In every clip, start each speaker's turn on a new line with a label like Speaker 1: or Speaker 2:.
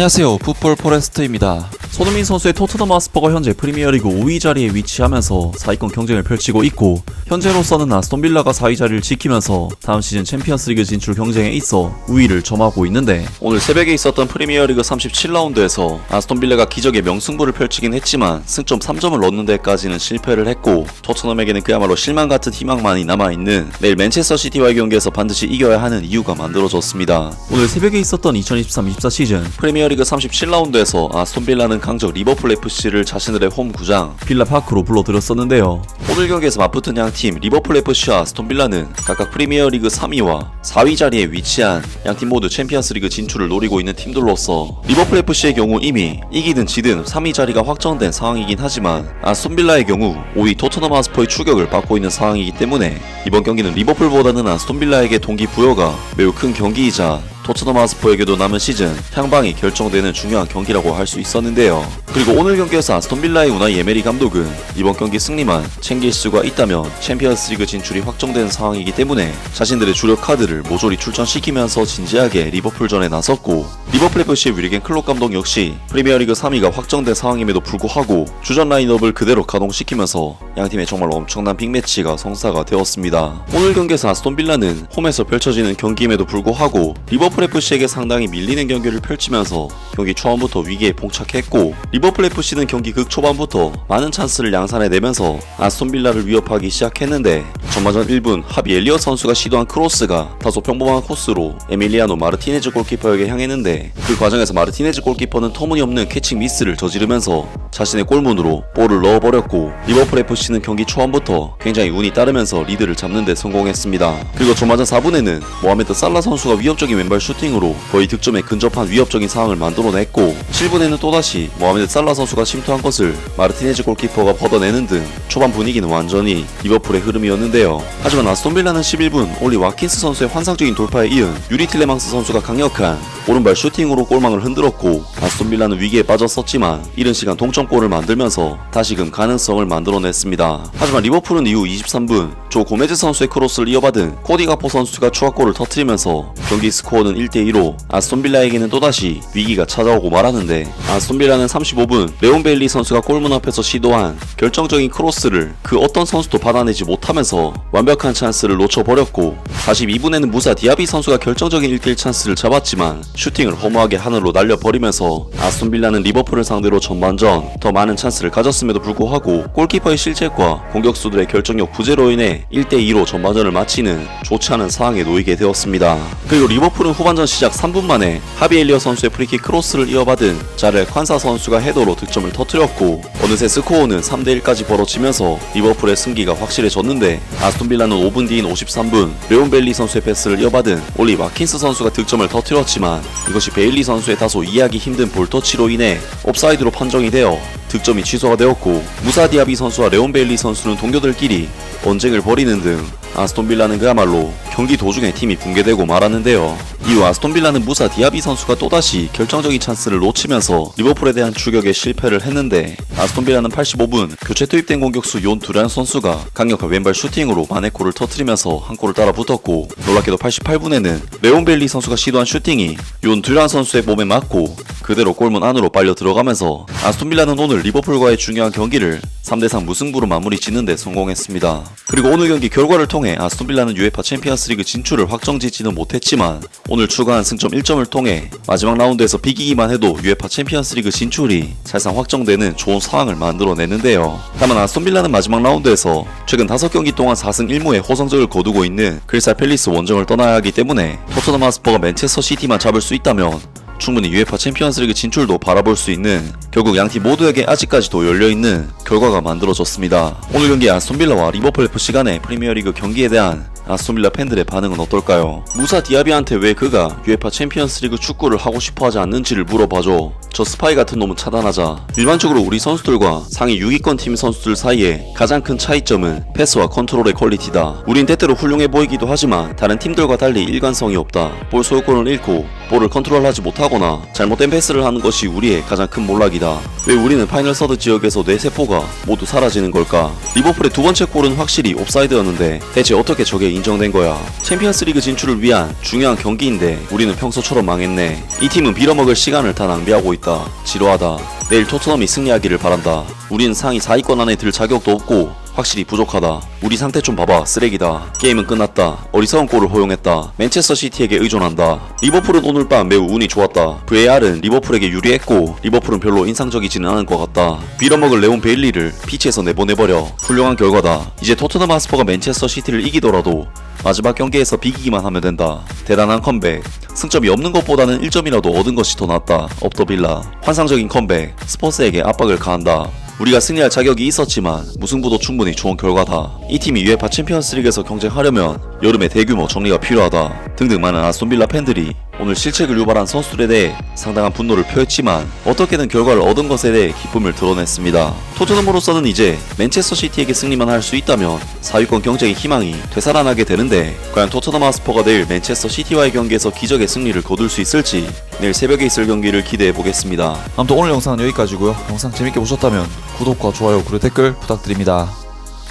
Speaker 1: 안녕하세요. 풋볼 포레스트입니다. 손흥민 선수의 토트넘 하스퍼가 현재 프리미어리그 5위 자리에 위치하면서 4위권 경쟁을 펼치고 있고 현재로서는 아스톤 빌라가 4위 자리를 지키면서 다음 시즌 챔피언스리그 진출 경쟁에 있어 우위를 점하고 있는데 오늘 새벽에 있었던 프리미어리그 37라운드에서 아스톤 빌라가 기적의 명승부를 펼치긴 했지만 승점 3점을 넣는 데까지는 실패를 했고 토트넘에게는 그야말로 실망 같은 희망만이 남아 있는 내일 맨체스터 시티와의 경기에서 반드시 이겨야 하는 이유가 만들어졌습니다. 오늘 새벽에 있었던 2023-24 시즌 프리미어리그 37라운드에서 아스톤 빌라는 강적 리버풀 FC를 자신들의 홈 구장 빌라 파크로 불러들였었는데요. 오늘 경기에서 맞붙은 양 팀 리버풀 FC와 아스톤 빌라는 각각 프리미어리그 3위와 4위 자리에 위치한 양 팀 모두 챔피언스리그 진출을 노리고 있는 팀들로서 리버풀 FC의 경우 이미 이기든 지든 3위 자리가 확정된 상황이긴 하지만 아스톤 빌라의 경우 5위 토트넘 하스퍼의 추격을 받고 있는 상황이기 때문에 이번 경기는 리버풀보다는 아스톤 빌라에게 동기 부여가 매우 큰 경기이자 토트넘 하스퍼에게도 남은 시즌 향방이 결정되는 중요한 경기라고 할 수 있었는데요. 그리고 오늘 경기에서 아스톤 빌라의 우나이 에메리 감독은 이번 경기 승리만 챙길 수가 있다면 챔피언스리그 진출이 확정된 상황이기 때문에 자신들의 주력 카드를 모조리 출전시키면서 진지하게 리버풀전에 나섰고 리버풀 FC의 위리겐 클롭 감독 역시 프리미어리그 3위가 확정된 상황임에도 불구하고 주전 라인업을 그대로 가동시키면서 양팀의 정말 엄청난 빅매치가 성사가 되었습니다. 오늘 경기에서 아스톤 빌라는 홈에서 펼쳐지는 경기임에도 불구하고 리버풀 FC에게 상당히 밀리는 경기를 펼치면서 경기 초반부터 위기에 봉착했고 리버풀 FC는 경기 극 초반부터 많은 찬스를 양산해내면서 아스톤 빌라를 위협하기 시작했는데 전반전 1분 하비 엘리엇 선수가 시도한 크로스가 다소 평범한 코스로 에밀리아노 마르티네즈 골키퍼에게 향했는데 그 과정에서 마르티네즈 골키퍼는 터무니없는 캐칭 미스를 저지르면서 자신의 골문으로 볼을 넣어버렸고 리버풀 FC는 경기 초반부터 굉장히 운이 따르면서 리드를 잡는 데 성공했습니다. 그리고 전반전 4분에는 모하메드 살라 선수가 위협적인 왼발 슈팅으로 거의 득점에 근접한 위협적인 상황을 만들어냈고 7분에는 또다시 모하메드 살라 선수가 침투한 것을 마르티네즈 골키퍼가 걷어내는 등 초반 분위기는 완전히 리버풀의 흐름이었는데요. 하지만 아스톤빌라는 11분 올리 와킨스 선수의 환상적인 돌파에 이은 유리 틸레망스 선수가 강력한 오른발 슈팅으로 골망을 흔들었고 아스톤빌라는 위기에 빠졌었지만 이른 시간 동점골을 만들면서 다시금 가능성을 만들어냈습니다. 하지만 리버풀은 이후 23분 조 고메즈 선수의 크로스를 이어받은 코디 가포 선수가 추가골을 터트리면서 경기 스코어 는 1대2로 아스톤빌라에게는 또다시 위기가 찾아오고 말았는데 아스톤빌라는 35분 레온 베일리 선수가 골문 앞에서 시도한 결정적인 크로스를 그 어떤 선수도 받아내지 못하면서 완벽한 찬스를 놓쳐버렸고 42분에는 무사 디아비 선수가 결정적인 1대1 찬스를 잡았지만 슈팅을 허무하게 하늘로 날려버리면서 아스톤빌라는 리버풀을 상대로 전반전 더 많은 찬스를 가졌음에도 불구하고 골키퍼의 실책과 공격수들의 결정력 부재로 인해 1대2로 전반전을 마치는 좋지 않은 상황에 놓이게 되었습니다. 그리고 리버풀은 후반전 시작 3분 만에 하비 엘리어 선수의 프리킥 크로스를 이어받은 자렐 콴사 선수가 헤더로 득점을 터뜨렸고 어느새 스코어는 3대1까지 벌어지면서 리버풀의 승기가 확실해졌는데 아스톤빌라는 5분 뒤인 53분 레온 벨리 선수의 패스를 이어받은 올리 와킨스 선수가 득점을 터뜨렸지만 이것이 베일리 선수의 다소 이해하기 힘든 볼터치로 인해 옵사이드로 판정이 되어 득점이 취소가 되었고 무사 디아비 선수와 레온 베일리 선수는 동료들끼리 언쟁을 벌이는 등 아스톤 빌라는 그야말로 경기 도중에 팀이 붕괴되고 말았는데요. 이후 아스톤 빌라는 무사 디아비 선수가 또다시 결정적인 찬스를 놓치면서 리버풀에 대한 추격에 실패를 했는데 아스톤 빌라는 85분 교체 투입된 공격수 용 두란 선수가 강력한 왼발 슈팅으로 마네코를 터트리면서 한 골을 따라 붙었고 놀랍게도 88분에는 레온 벨리 선수가 시도한 슈팅이 용 두란 선수의 몸에 맞고 그대로 골문 안으로 빨려 들어가면서 아스톤 빌라는 오늘 리버풀과의 중요한 경기를 3대3 무승부로 마무리 짓는데 성공했습니다. 그리고 오늘 경기 결과를 통해 아스톤 빌라는 UEFA 챔피언스리그 진출을 확정짓지는 못했지만 오늘 추가한 승점 1점을 통해 마지막 라운드에서 비기기만 해도 UEFA 챔피언스리그 진출이 사실상 확정되는 좋은 상황을 만들어내는데요. 다만 아스톤 빌라는 마지막 라운드에서 최근 5경기 동안 4승 1무의 호성적을 거두고 있는 크리스탈 팰리스 원정을 떠나야 하기 때문에 토트넘 하스퍼가 맨체스터 시티만 잡을 수 있다면 충분히 UEFA 챔피언스리그 진출도 바라볼 수 있는 결국 양팀 모두에게 아직까지도 열려있는 결과가 만들어졌습니다. 오늘 경기 아스톤빌라와 리버풀 FC 간의 프리미어리그 경기에 대한 아스톤빌라 팬들의 반응은 어떨까요? 무사 디아비한테 왜 그가 UEFA 챔피언스리그 축구를 하고 싶어하지 않는지를 물어봐줘. 저 스파이 같은 놈은 차단하자. 일반적으로 우리 선수들과 상위 6위권 팀 선수들 사이에 가장 큰 차이점은 패스와 컨트롤의 퀄리티다. 우린 때때로 훌륭해 보이기도 하지만 다른 팀들과 달리 일관성이 없다. 볼 소유권을 잃고 볼을 컨트롤하지 못하거나 잘못된 패스를 하는 것이 우리의 가장 큰 몰락이다. 왜 우리는 파이널 서드 지역에서 내 세포가 모두 사라지는 걸까? 리버풀의 두 번째 골은 확실히 옵사이드였는데 대체 어떻게 저게 인정된 거야? 챔피언스 리그 진출을 위한 중요한 경기인데 우리는 평소처럼 망했네. 이 팀은 빌어먹을 시간을 다 낭비하고 있다. 지루하다. 내일 토트넘이 승리하기를 바란다. 우리는 상위 4위권 안에 들 자격도 없고 확실히 부족하다. 우리 상태 좀 봐봐. 쓰레기다. 게임은 끝났다. 어리석은 골을 허용했다. 맨체스터 시티에게 의존한다. 리버풀은 오늘 밤 매우 운이 좋았다. VAR은 리버풀에게 유리했고 리버풀은 별로 인상적이지는 않은 것 같다. 빌어먹을 레온 베일리를 피치에서 내보내버려. 훌륭한 결과다. 이제 토트넘 하스퍼가 맨체스터 시티를 이기더라도 마지막 경기에서 비기기만 하면 된다. 대단한 컴백. 승점이 없는 것보다는 1점이라도 얻은 것이 더 낫다. 업더 빌라. 환상적인 컴백. 스포츠에게 압박을 가한다. 우리가 승리할 자격이 있었지만 무승부도 충분히 좋은 결과다. 이 팀이 UEFA 챔피언스리그에서 경쟁하려면 여름에 대규모 정리가 필요하다. 등등 많은 아스톤빌라 팬들이 오늘 실책을 유발한 선수들에 대해 상당한 분노를 표했지만 어떻게든 결과를 얻은 것에 대해 기쁨을 드러냈습니다. 토트넘으로서는 이제 맨체스터 시티에게 승리만 할 수 있다면 4위권 경쟁의 희망이 되살아나게 되는데 과연 토트넘 하스퍼가 내일 맨체스터 시티와의 경기에서 기적의 승리를 거둘 수 있을지 내일 새벽에 있을 경기를 기대해 보겠습니다.
Speaker 2: 아무튼 오늘 영상은 여기까지고요. 영상 재밌게 보셨다면 구독과 좋아요 그리고 댓글 부탁드립니다.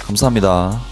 Speaker 2: 감사합니다.